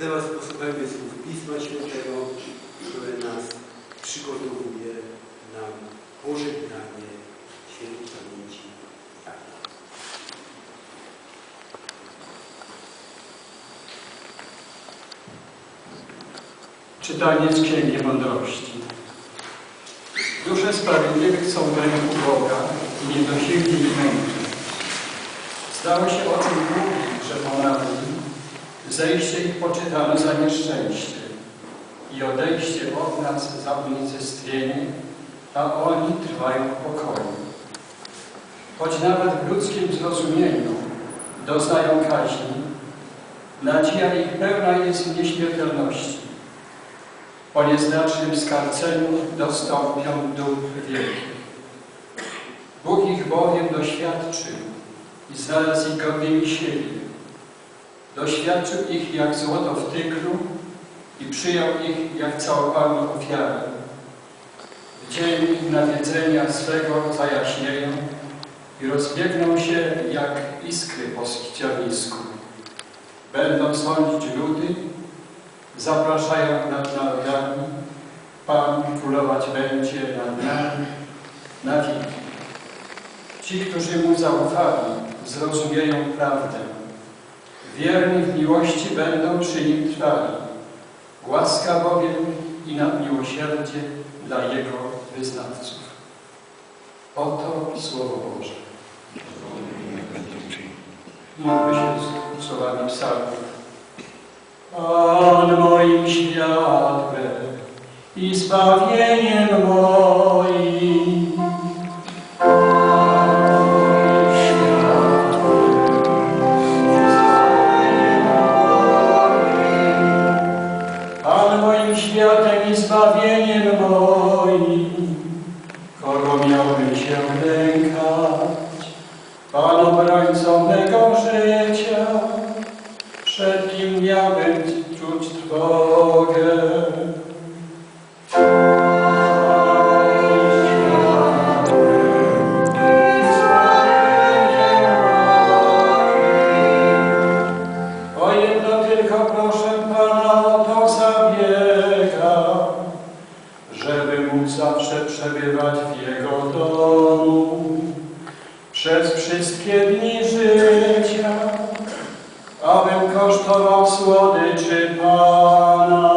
teraz posłuchajmy słów Pisma Świętego, które nas przygotowuje na pożegnanie świętej pamięci tak. Czytanie z Księgi Mądrości. Dusze sprawiedliwych są w ręku Boga i nie dosięgli męki. Stało się oczy głupich, że pomrali, zejście ich poczytano za nieszczęście i odejście od nas za unicestwienie, a oni trwają w pokoju. Choć nawet w ludzkim zrozumieniu doznają kaźni, nadzieja ich pełna jest nieśmiertelności. Po nieznacznym skarceniu dostąpią dóbr wielkich. Bóg ich bowiem doświadczył i znalazł ich godnymi siebie. Doświadczył ich jak złoto w tyklu i przyjął ich jak całopalną ofiarę. Dzień nawiedzenia swego zajaśnieją i rozbiegną się jak iskry po ściernisku. Będą sądzić ludy, zapraszają nad narodami, Pan królować będzie nad nami na wieki. Ci, którzy Mu zaufali, zrozumieją prawdę. Wierni w miłości będą przy Nim trwali. Łaska bowiem i nadmiłosierdzie dla Jego wyznawców. Oto Słowo Boże. Módlmy się z słowami psalmów. Pan moim światłem i zbawieniem moim. Światem i zbawieniem moim. Kogo miałbym się lękać? Pan obrońcą mego życia przed nim miałbym czuć trwogę. Zawsze przebywać w Jego domu przez wszystkie dni życia abym kosztował słodyczy Pana.